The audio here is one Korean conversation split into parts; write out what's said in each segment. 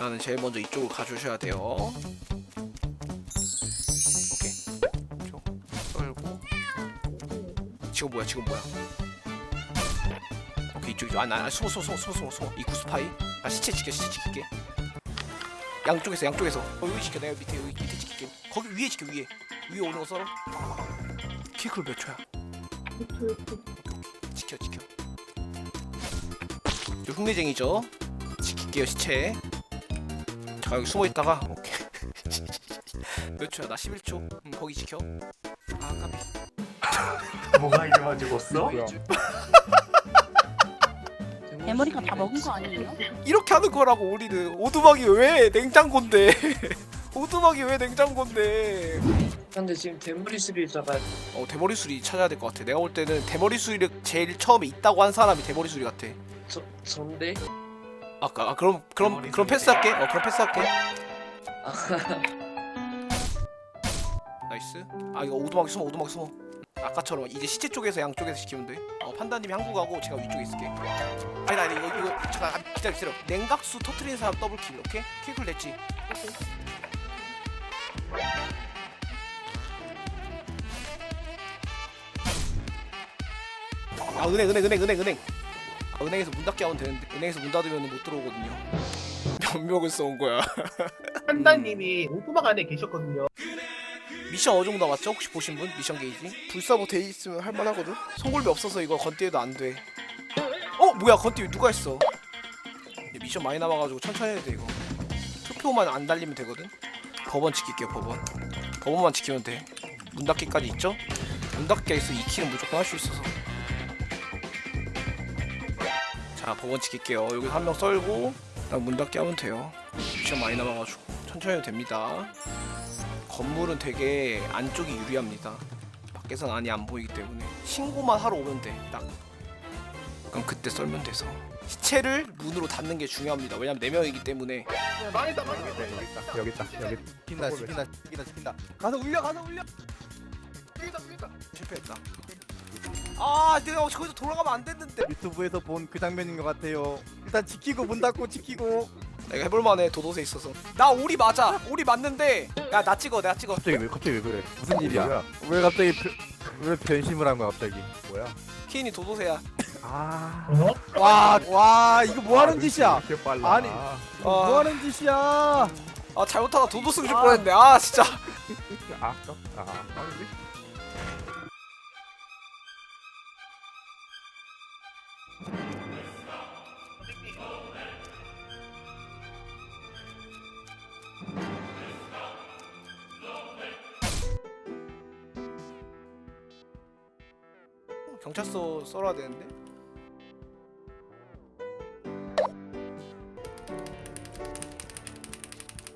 나는 제일 먼저 이쪽으로 가주셔야 돼요. 오케이. 쭉 썰고. 지금 뭐야? 지금 뭐야? 오케이 이쪽 이쪽. 아나 아, 숨어 숨어 숨어 숨어 숨어. 이 구스파이. 아 시체 지켜 시체 지킬게. 양쪽에서 양쪽에서. 어, 여기 지켜 내가 밑에 여기 밑에 지킬게. 거기 위에 지켜 위에. 위에 오는 거 썰어. 키클 몇 초야? 지켜 지켜. 저 흉내쟁이죠. 지킬게요 시체. 자 여기 숨어 있다가 오케이. 몇 초야? 나 11초. 음, 거기 지켜. 아 까비. 뭐가 이래만 죽었어? 대머리가 다 먹은 거 아니에요? 이렇게 하는 거라고 우리는 오두막이 왜 냉장고인데? 오두막이 왜 냉장고인데? 근데 지금 대머리 수리자가 어 대머리 수리 찾아야 될 것 같아. 내가 볼 때는 대머리 수리를 제일 처음에 있다고 한 사람이 대머리 수리 같아. 저 전데 아까 아, 그럼 그럼 그럼. 패스할게. 어 그럼 패스할게. 아, 나이스. 아 이거 오두막이 숨어 오두막이 숨어. 아까처럼 이제 시체 쪽에서 양쪽에서 지키면 돼. 어 판다님이 한국 가고 제가 위쪽에 있을게. 아니 아니 이거 이거 잠깐 아, 기다려 기다려. 냉각수 터트리는 사람 더블킬 오케이? 킬쿨 됐지? 아 은행 은행 은행 은행 은행. 아, 은행에서 문 닫게 하면 되는데 은행에서 문 닫으면 못 들어오거든요. 몇 명을 써온 거야? 판다님이 오두막 안에 계셨거든요. 미션 어느 정도 남았죠? 혹시 보신 분? 미션 게이지? 불사보 돼 있으면 할만하거든? 송골비 없어서 이거 건띠에도 안 돼. 어? 뭐야 건띠 누가 했어? 미션 많이 남아가지고 천천히 해도 돼 이거. 투표만 안 달리면 되거든? 법원 지킬게요 법원. 법원만 지키면 돼. 문 닫기까지 있죠? 문 닫기가 있어 2킬은 무조건 할 수 있어서. 자 법원 지킬게요. 여기서 한 명 썰고 문 닫기 하면 돼요. 미션 많이 남아가지고 천천히 해도 됩니다. 건물은 되게 안쪽이 유리합니다. 밖에선 안이 안 보이기 때문에 신고만 하러 오면 돼. 딱. 그럼 그때 썰면 돼서 시체를 문으로 닫는 게 중요합니다. 왜냐면 네 명이기 때문에 망했다 망했다. 여기 있다 여기 시킨다 시킨다 시킨다 시킨다 가서 울려 가서 울려 죽이다 죽이다. 실패했다. 아, 내가 거기서 돌아가면 안 됐는데. 유튜브에서 본 그 장면인 것 같아요 일단 지키고 문 닫고 지키고 내가 해볼만해 도도새 있어서. 나 오리 맞아. 오리 맞는데. 야, 나 찍어. 내가 찍어. 갑자기 왜 갑자기 왜 그래 무슨 일이야 뭐야? 왜 갑자기 변- 왜 변심을 한 거야 갑자기 뭐야 키인이 도도새야. 아 어? 와와 이거 뭐 하는 짓이야 이렇게 빨라 아니. 뭐 하는 짓이야 아, 잘못하다 도도승 줄 뻔했네. 아, 진짜. 아깝다 아 빠르 경찰서 썰어야 되는데.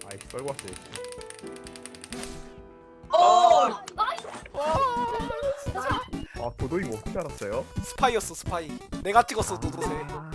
아이 썰고 왔어 이거. 아 도도이 뭐 어떻게 알았어요? 스파이였어, 스파이. 내가 찍었어, 도도새. 아,